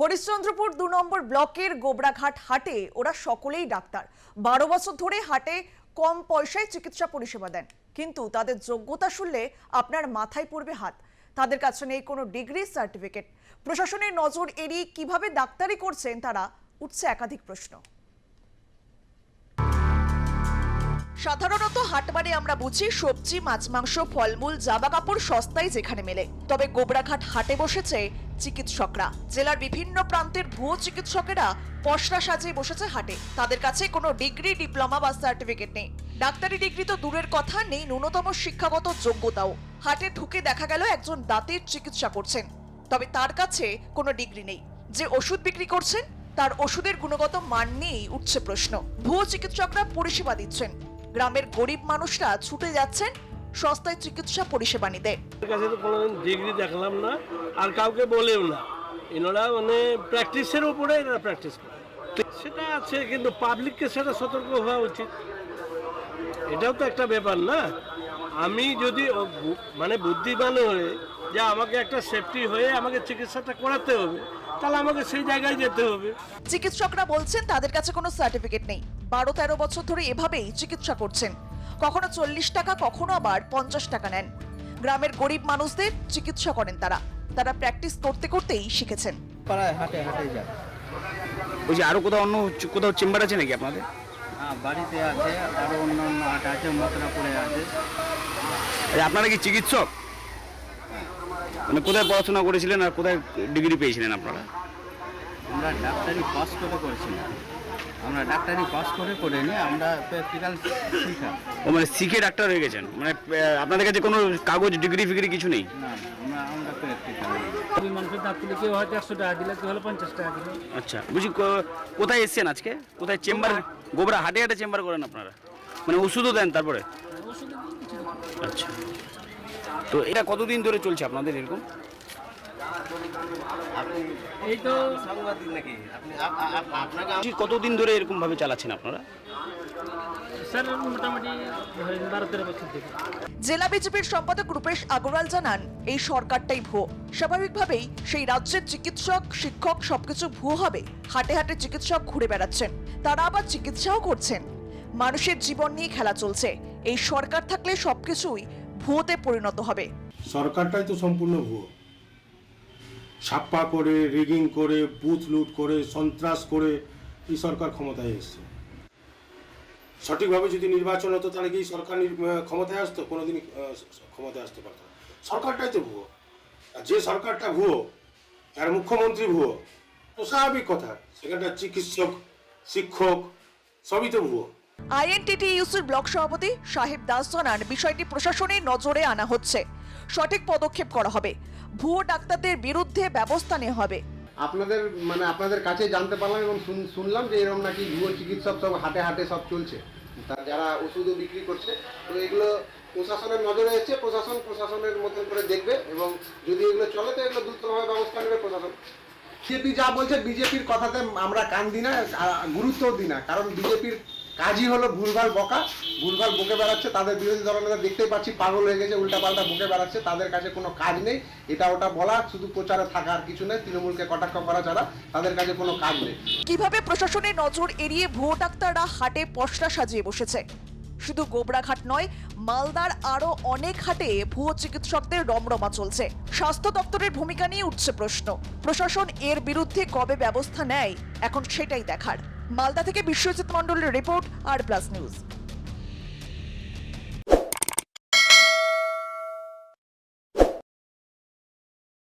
হরিশ্চন্দ্রপুর দু নম্বর ব্লকের গোবরাঘাট হাটে ওরা সকলেই ডাক্তার। বারো বছর ধরে হাটে কম পয়সায় চিকিৎসা পরিষেবা দেন। কিন্তু তাদের যোগ্যতা শুনলে আপনার মাথায় পড়বে হাত। তাদের কাছে নেই কোনো ডিগ্রি, সার্টিফিকেট। প্রশাসনের নজর এড়িয়ে কীভাবে ডাক্তারি করছেন তারা, উঠছে একাধিক প্রশ্ন। সাধারণত হাট মানে আমরা বুঝি সবজি, মাছ, মাংস, ফলমূল, জামা কাপড়, সস্তায় যেখানে মেলে। তবে গোবরাঘাট হাটে বসেছে চিকিৎসকরা। জেলার বিভিন্ন প্রান্তের ভুয়ো চিকিৎসকেরা পশরা সাজিয়ে বসেছে হাটে। তাদের কাছে কোনো ডিগ্রি, ডিপ্লোমা বা সার্টিফিকেট নেই। ডাক্তারি ডিগ্রি তো দূরের কথা, নেই ন্যূনতম শিক্ষাগত যোগ্যতাও। হাটে ঢুকে দেখা গেল একজন দাঁতের চিকিৎসা করছেন। তবে তার কাছে কোনো ডিগ্রি নেই। যে ওষুধ বিক্রি করছেন, তার ওষুধের গুণগত মান নিয়েই উঠছে প্রশ্ন। ভুয়ো চিকিৎসকরা পরিষেবা দিচ্ছেন। গ্রামের গরিব মানুষরা ছুটে যাচ্ছেন সস্তায় চিকিৎসা পরিষেবা নিতে। কাছে তো কোনোদিন ডিগ্রি দেখলাম না, আর কাউকে বলেও না। এনারা মানে প্র্যাকটিসের উপরে এনারা প্র্যাকটিস করে। সেটা আছে, কিন্তু পাবলিককে সেটা সতর্ক হওয়া উচিত। এটাও তো একটা ব্যাপার না। আমি যদি মানে বুদ্ধিমান হয়ে যে আমাকে একটা সেফটি হয়ে আমাকে চিকিৎসাটা করাতে হবে। তাহলে আমাকে সেই জায়গায় যেতে হবে। চিকিৎসকরা বলছেন তাদের কাছে কোনো সার্টিফিকেট নেই। বারো তেরো বছর ধরে এভাবেই চিকিৎসা করছেন। কখনো চল্লিশ টাকা কখনো আবার পঞ্চাশ টাকা নেন। গ্রামের গরিব মানুষদের চিকিৎসা করেন তারা। তারা প্র্যাকটিস করতে করতেই শিখেছেন। পাড়ায় হাটে হাটে যায় বলছি আরও কোথাও অন্য কোথাও চেম্বার আছে নাকি আপনাদের? হ্যাঁ বাড়িতে আছে আরও অন্য অন্য হাট আছে আছে। আপনারা কি চিকিৎসক? মানে কোথায় পড়াশোনা করেছিলেন আর কোথায় ডিগ্রি পেয়েছিলেন আপনারা? আমরা ডাক্তারি পাস করে করেছিলাম। আমরা ডাক্তারি পাস করে করিনি আমরা প্র্যাকটিক্যাল শিখা। ও মানে শিখে ডাক্তার হয়ে গেছেন? মানে আপনাদের কাছে কোনো কাগজ ডিগ্রি ফিগ্রি কিছু নেই? না আমরা আমরা প্র্যাকটিক্যাল ওই মানুষের দাঁত তুলে কেউ হয়তো একশো টাকা দিলে কেউ হলো পঞ্চাশ টাকা দিলে। আচ্ছা কো- কোথায় এসছেন আজকে? কোথায় চেম্বার গোবরা। হাটে হাটে চেম্বার করেন আপনারা? মানে ওষুধও দেন তারপরে? ওষুধ আচ্ছা। তো এটা কতদিন ধরে চলছে আপনাদের এরকম? এই তো বলছি, কতদিন ধরে এরকম ভাবে চালাচ্ছেন আপনারা? জেলা বিজেপির সম্পাদক রূপেশ আগরওয়াল জানান এই সরকারটাই ভুয়ো। স্বাভাবিকভাবেই সেই রাজ্যের চিকিৎসক শিক্ষক সবকিছু ভুয়ো হবে। হাটে হাটে চিকিৎসক ঘুরে বেড়াচ্ছেন। তারা আবার চিকিৎসাও করছেন। মানুষের জীবন নিয়ে খেলা চলছে। এই সরকার থাকলে সবকিছুই ভুয়োতে পরিণত হবে। সরকারটাই তো সম্পূর্ণ ভুয়ো। ছাপ্পা করে রিগিং করে বুথ লুট করে সন্ত্রাস করে এই সরকার ক্ষমতায় এসছে। সঠিকভাবে যদি নির্বাচন হতো তাহলে কি সরকার ক্ষমতায় আসতো? কোনোদিনই আহ, ক্ষমতায় আসতে পারতো সরকারটাই তো ভুয়ো। আর যে সরকারটা ভুয়ো তার মুখ্যমন্ত্রী ভুয়ো তো স্বাভাবিক কথা। সেখানটা চিকিৎসক শিক্ষক সবই তো ভুয়ো। আইএনটিটি ইউসির ব্লক সভাপতি সাহেব দাস জানান বিষয়টি প্রশাসনের নজরে আনা হচ্ছে। সঠিক পদক্ষেপ করা হবে। ভুয়ো ডাক্তারদের বিরুদ্ধে ব্যবস্থা নেওয়া হবে। আপনাদের মানে আপনাদের কাছে জানতে পারলাম এবং শুনলাম যে এরকম নাকি ভুয়ো চিকিৎসক সব হাটে হাটে সব চলছে। যারা ওষুধও বিক্রি করছে, তো এগুলো প্রশাসনের নজরে এসছে, প্রশাসন প্রশাসনের মতন করে দেখবে এবং যদি এগুলো চলে, তো এগুলো দ্রুতভাবে ব্যবস্থা নেবে প্রশাসন। বিজেপি যা বলছে, বিজেপির কথাতে আমরা কান দিই না গুরুত্বও দিই না, কারণ বিজেপির কাজই হলো ভুলভাল বকা, ভুলভাল বকে বেড়াচ্ছে, তাদের বিরোধী দলেরা দেখতেই পাচ্ছি পাগল হয়ে গেছে, উল্টাপাল্টা বকে বেড়াচ্ছে, তাদের কাছে কোনো কাজ নেই, এটা ওটা বলা, শুধু প্রচারে থাকা আর কিছু নেই, তৃণমূলকে কটাক্ষ করা ছাড়া তাদের কাছে কোনো কাজ নেই। কীভাবে প্রশাসনের নজর এড়িয়ে ভুয়ো ডাক্তাররা হাটে পশরা সাজিয়ে বসেছে? শুধু গোবরাঘাট নয়, মালদার আরও অনেক হাটে ভুয়ো চিকিৎসকদের রমরমা চলছে। স্বাস্থ্য দপ্তরের ভূমিকা নিয়ে উঠছে প্রশ্ন। প্রশাসন এর বিরুদ্ধে কবে ব্যবস্থা নেয়, এখন সেটাই দেখার। মালদা থেকে বিশ্বজিৎ মন্ডলের রিপোর্ট আর প্লাস নিউজ।